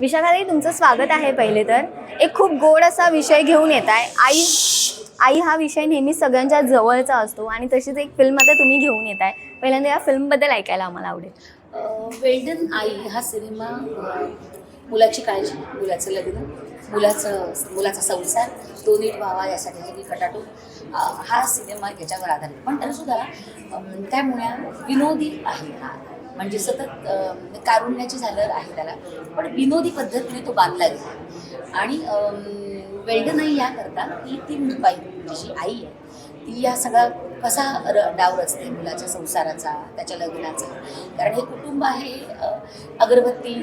विशाखाताई तुमचं स्वागत आहे पहिले तर. एक खूप गोड असा विषय घेऊन येत आहे आई आई हा विषय नेहमी सगळ्यांच्या जवळचा असतो आणि तशीच एक फिल्म आता तुम्ही घेऊन येत आहे पहिल्यांदा या फिल्मबद्दल ऐकायला आम्हाला आवडेल. वेल्डन आई हा सिनेमा मुलाची काळजी मुलाचं लग्न मुलाचं मुलाचा संसार तो नीट व्हावा यासाठी हे मी कटाटो हा सिनेमा याच्यावर आधारित पण तरीसुद्धा काय म्हणूया विनोदी आहे. हा म्हणजे सतत कारुण्याची झालर आहे त्याला. पण विनोदी पद्धतीने तो बांधला गेला. आणि अम, नाही आई याकरता की ती बाई म्हणजे जी आई आहे ती या सगळा कसा र डाव रचते मुलाच्या संसाराचा त्याच्या लग्नाचा? कारण हे कुटुंब आहे अगरबत्ती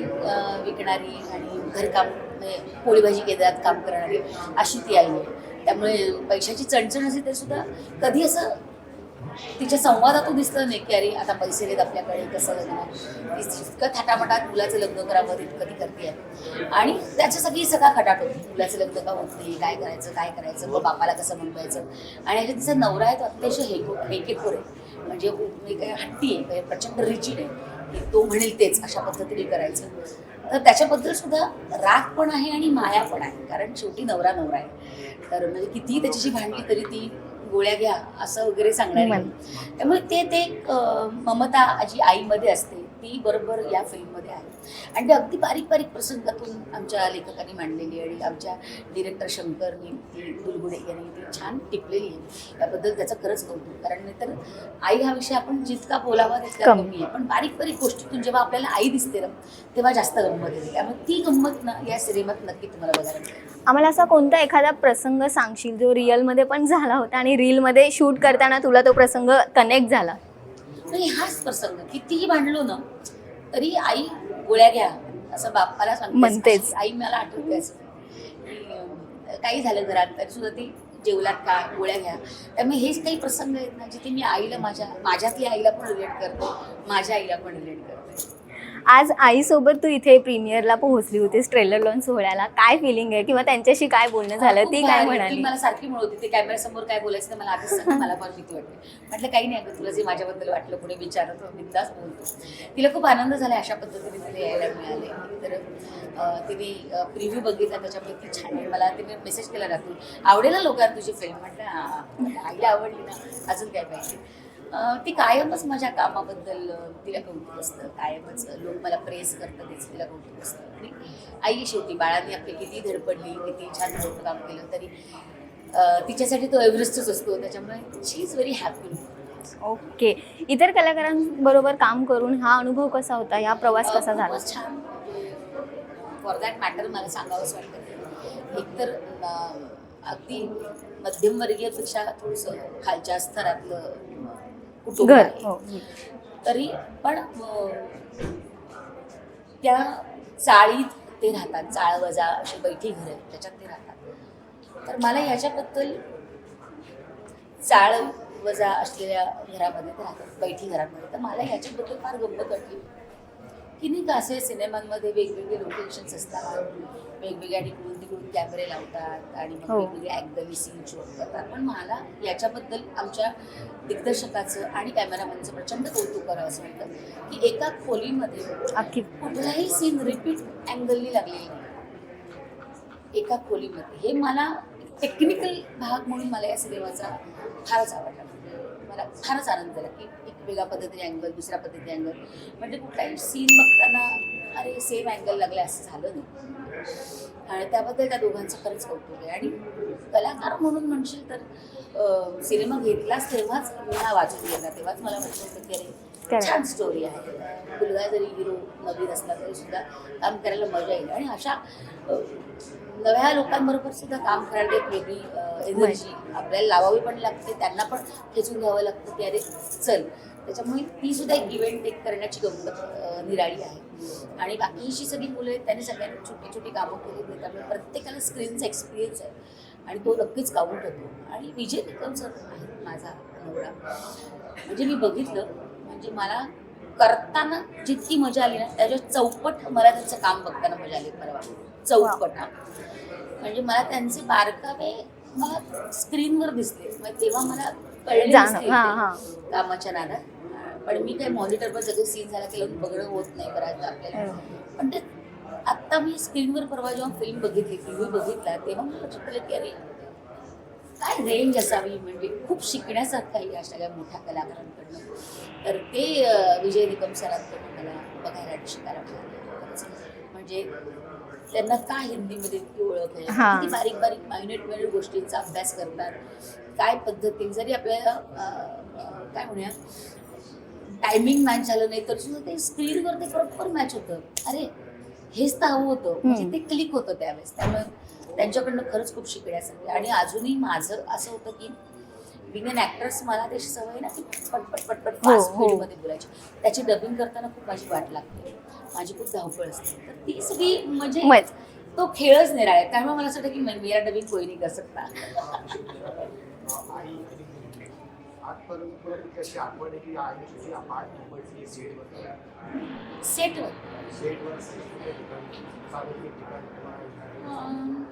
विकणारी आणि घरकाम म्हणजे पोळीभाजी पोळी भाजी केंद्रात काम करणारी अशी ती आई आहे. त्यामुळे पैशाची चणचण असली तरी सुद्धा कधी असं तिच्या संवादातून दिसलं नाही की अरे आता पैसे देत आपल्याकडे कसं लग्न ती इतकं थाटामाटात मुलाचं लग्न करावं तितकं ती करते आणि त्याच्यासाठी सगळा खटाट होती मुलाचं लग्न का होत नाही काय करायचं काय करायचं मग बापाला कसं म्हणवायचं आणि ह्याच्यात तिचा नवरा आहे तो अतिशय हेको हेकेखोर आहे. म्हणजे काय काही हट्टी आहे म्हणजे प्रचंड रिचिड आहे. तो म्हणेल तेच अशा पद्धतीने करायचं. तर त्याच्याबद्दल सुद्धा राग पण आहे आणि माया पण आहे. कारण शेवटी नवरा नवरा आहे. तर म्हणजे कितीही त्याच्याशी भांडली तरी ती गोळ्या घ्या असं वगैरे सांगणार. त्यामुळे ते ते ममता जी आईमध्ये असते ती बरोबर या फिल्ममध्ये आहे. आणि ते अगदी बारीक बारीक प्रसंगातून आमच्या लेखकांनी मांडलेली आणि आमच्या डिरेक्टर शंकरनी ती बुलगुडे यांनी ती छान टिपलेली आहे. त्याबद्दल त्याचं खरंच कौतुक. कारण नाहीतर आई हा विषय आपण जितका बोलावा तितका कमी. कमी आहे. पण बारीक बारीक गोष्टीतून जेव्हा आपल्याला आई दिसते ना तेव्हा जास्त गंमत येते. त्यामुळे ती गंमत ना या सिनेमात नक्की तुम्हाला बघायला मिळेल. आम्हाला असा कोणता एखादा प्रसंग सांगशील जो रिअलमध्ये पण झाला होता आणि रीलमध्ये शूट करताना तुला तो प्रसंग कनेक्ट झाला? नाही हाच प्रसंग कितीही भांडलो ना तरी आई गोळ्या घ्या असं बाप्पाला सांगते म्हणतेच. आई मला आठवते असं काही झालं घरात तरी सुद्धा ती जेवलात का गोळ्या घ्या. त्यामुळे हेच काही प्रसंग आहेत ना जिथे मी आईला माझ्या माझ्यातल्या आईला पण रिलेट करते माझ्या आईला पण रिलेट करते. आज आईसोबत तू इथे प्रीमियरला पोहोचली होतीस ट्रेलर लॉन्च सोहळ्याला. काय फिलिंग आहे? किंवा त्यांच्याशी काय बोलणं झालं? ती. काय म्हणाली? मला सारखी म्हणत होती ते कॅमेऱ्यासमोर काय बोलायचं ते मला आधीच सांग मला फार भीती वाटते. म्हटलं काही नाही अगं तुला जे माझ्याबद्दल वाटलं कोणी विचारत हो बिंदास बोलतो. तिला खूप आनंद झाला अशा पद्धतीने तिला यायला मिळाले. तर तिने प्रिव्ह्यू बघितला त्याच्यामुळे ती छान आहे. मला तिने मेसेज केला राहतो आवडेल ना लोकांना तुझी फिल्म म्हटलं आईला आवडली ना अजून काय पाहिजे? ती कायमच माझ्या कामाबद्दल तिला कौतुक असतं. कायमच लोक मला प्रेस करतात तेच तिला कौतुक असतं. आणि आई शेवटी बाळांनी आपली किती धडपडली किती छान मोठं काम केलं तरी तिच्यासाठी तो एव्हरेस्टच असतो. त्याच्यामुळे she is very happy okay इतर कलाकारांबरोबर काम करून हा अनुभव कसा होता? हा प्रवास कसा झाला? छान. फॉर दॅट मॅटर मला सांगावंच वाटतं. एकतर अगदी मध्यमवर्गीयपेक्षा थोडंसं खालच्या स्तरातलं कुटुंब घर आहे. हो तरी पण अं, त्या चाळीत ते राहतात चाळ वजा अशी बैठी घर आहेत त्याच्यात ते राहतात. तर मला याच्याबद्दल चाळ वजा असलेल्या घरामध्ये ते राहतात बैठी घरामध्ये. तर मला याच्याबद्दल फार गंमत वाटली. की नाही का असे सिनेमांमध्ये वेगवेगळे लोकेशन्स असतात. वेगवेगळ्या तिकडून कॅमेरे लावतात आणि मग हो. वेगवेगळे सीन शूट करतात. पण मला याच्याबद्दल आमच्या दिग्दर्शकाचं आणि कॅमेरामॅनचं प्रचंड कौतुक करावं असं वाटतं की एका खोलीमध्ये अख्खी कुठलाही सीन रिपीट अँगलनी लागलेली नाही. एका खोलीमध्ये. हे मला टेक्निकल भाग म्हणून मला या सिनेमाचा फारच आवडला. मला फारच आनंद झाला की एक वेगळ्या पद्धतीने अँगल दुसऱ्या पद्धतीने अँगल म्हणजे कुठलाही सीन बघताना अरे सेम अँगल लागले असं झालं नाही. आणि त्याबद्दल त्या दोघांचं खरंच कौतुक आहे. आणि कलाकार म्हणून म्हणशील तर सिनेमा घेतलाच तेव्हाच हा वाचून गेला. तेव्हाच मला वाटलं होतं की अरे. छान स्टोरी आहे. मुलगा जरी हिरो नवीन असला तरी सुद्धा काम करायला मजा येईल. आणि अशा नव्या लोकांबरोबर सुद्धा काम करायला एक वेगळी एनर्जी आपल्याला लावावी पण लागते त्यांना पण खेचून घ्यावं लागतं की अरे चल. त्याच्यामुळे ती सुद्धा एक इव्हेंट एक करण्याची गंमत निराळी आहे. आणि बाकीची सगळी मुलं आहेत त्यांनी सगळ्यांनी छोटी छोटी कामं केली आहेत. त्यामुळे प्रत्येकाला स्क्रीनचा एक्सपिरियन्स आहे. आणि तो नक्कीच काउंट होतो आणि विजय निकम सर आहे माझा नवरा. म्हणजे मी बघितलं म्हणजे मला करताना जितकी मजा आली ना त्याच्या चौपट मला त्यांचं काम बघताना मजा आली परवा. चौपट हा. म्हणजे मला त्यांचे बारकावे मला स्क्रीनवर दिसले. मग तेव्हा मला कळले. कामाच्या नादात. पण मी काय मॉनिटरवर सगळे सीन झाला की बघणं होत नाही बऱ्याचदा आपल्याला. पण ते आत्ता आता मी स्क्रीनवर परवा जेव्हा फिल्म बघितली टी व्ही बघितला तेव्हा मला लक्षात की अरे काय रेंज असावी? म्हणजे खूप शिकण्यासारखं आहे या सगळ्या मोठ्या कलाकारांकडनं. तर ते विजय निकम सरांकडून मला बघायला शिकायला मिळालं. म्हणजे त्यांना का हिंदीमध्ये इतकी ओळख आहे? हा. किती बारीक बारीक मायन्यूट मायन्यूट गोष्टींचा अभ्यास करतात? काय पद्धती? जरी आपल्याला अं, अं, काय म्हणूया? टायमिंग मॅच झालं नाही तर सुद्धा ते स्क्रीनवर ते बरोबर मॅच होतं. अरे हेच तर हवं होतं. म्हणजे. ते क्लिक होतं त्यावेळेस. त्यामुळे त्यांच्याकडनं खरंच खूप शिकण्यासारखं आहे. आणि अजूनही माझं असं होतं की बिंग अन ॲक्टर्स मला त्याची सवय ना की पटपट पटपट हो, फास्ट हो. स्पीडमध्ये बोलायची. त्याची डबिंग करताना खूप माझी वाट लागते. माझी खूप धावपळ असते. तर ती सगळी म्हणजे मज. तो खेळच निराळा आहे त्यामुळे मला असं वाटतं की मे- मेरा डबिंग कोई नाही कर सकता? आजपर्यंत तुला कुठली अशी आठवण आहे की आई तुझी अपार्ट मुंबईतली सेटवर. सेटवर. सेटवर कुठल्या ठिकाणी सार्वजनिक ठिकाणी किंवा अं,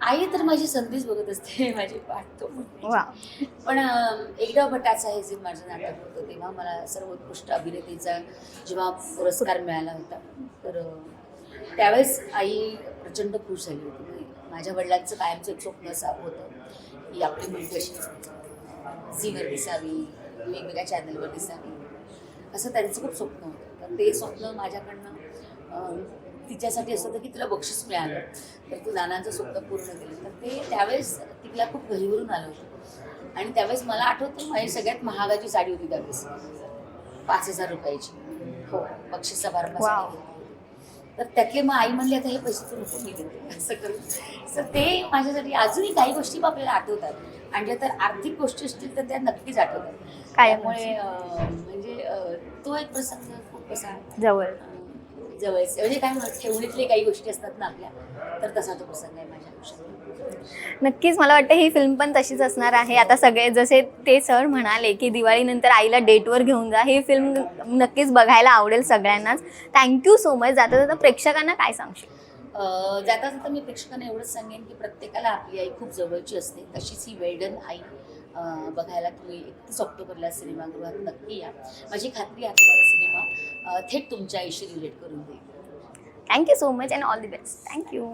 आई तर माझी संधीच बघत असते माझी पाठतो पण एकदा भटाचा हे जे माझं नाटक होतं तेव्हा मला सर्वोत्कृष्ट अभिनेत्रीचा जेव्हा पुरस्कार मिळाला होता तर त्यावेळेस आई प्रचंड खुश झाली होती. माझ्या वडिलांचं कायमचं एक स्वप्न असं होतं की आपली मुलगी अशी झीवर दिसावी वेगवेगळ्या चॅनलवर दिसावी असं त्यांचं खूप स्वप्न होतं. तर ते स्वप्न माझ्याकडनं तिच्यासाठी असं होतं की तुला बक्षीस मिळालं. तर तू नानांचं स्वप्न पूर्ण केलं. तर ते त्यावेळेस तिला खूप घरीवरून आलं होतं. आणि त्यावेळेस मला आठवतं माझी सगळ्यात महागाची साडी होती त्यावेळेस. पाच हजार रुपयाची. हो बक्षीस समारंभासाठी Wow. घेतली होती. तर त्यातले मग आई म्हणली आता हे पैसे तू नको मी देते असं करून. तर ते माझ्यासाठी अजूनही काही गोष्टी मग आपल्याला आठवतात. आणि जर तर आर्थिक गोष्टी असतील तर त्या नक्कीच आठवतात. त्यामुळे म्हणजे तो एक प्रसंग खूप असा जवळ. जवळचे म्हणजे काय ठेवणीतले काही गोष्टी असतात ना आपल्या तर तसा तो प्रसंग आहे माझ्या आयुष्यात. नक्कीच मला वाटतं ही फिल्म पण तशीच असणार आहे. आता सगळे जसे ते सर म्हणाले की दिवाळीनंतर आईला डेटवर घेऊन जा ही फिल्म नक्कीच बघायला आवडेल सगळ्यांनाच. थँक्यू सो मच जाता जाता प्रेक्षकांना काय सांगशील? जाता जाता मी प्रेक्षकांना एवढंच सांगेन की प्रत्येकाला आपली आई खूप जवळची असते. तशीच ही वेल्डन आई. बघायला तुम्ही एकतीस ऑक्टोबरला सिनेमागृहात नक्की या. माझी खात्री आहे तुम्हाला सिनेमा थेट तुमच्या आईशी रिलेट करून देईल. Thank you so much and all the best thank you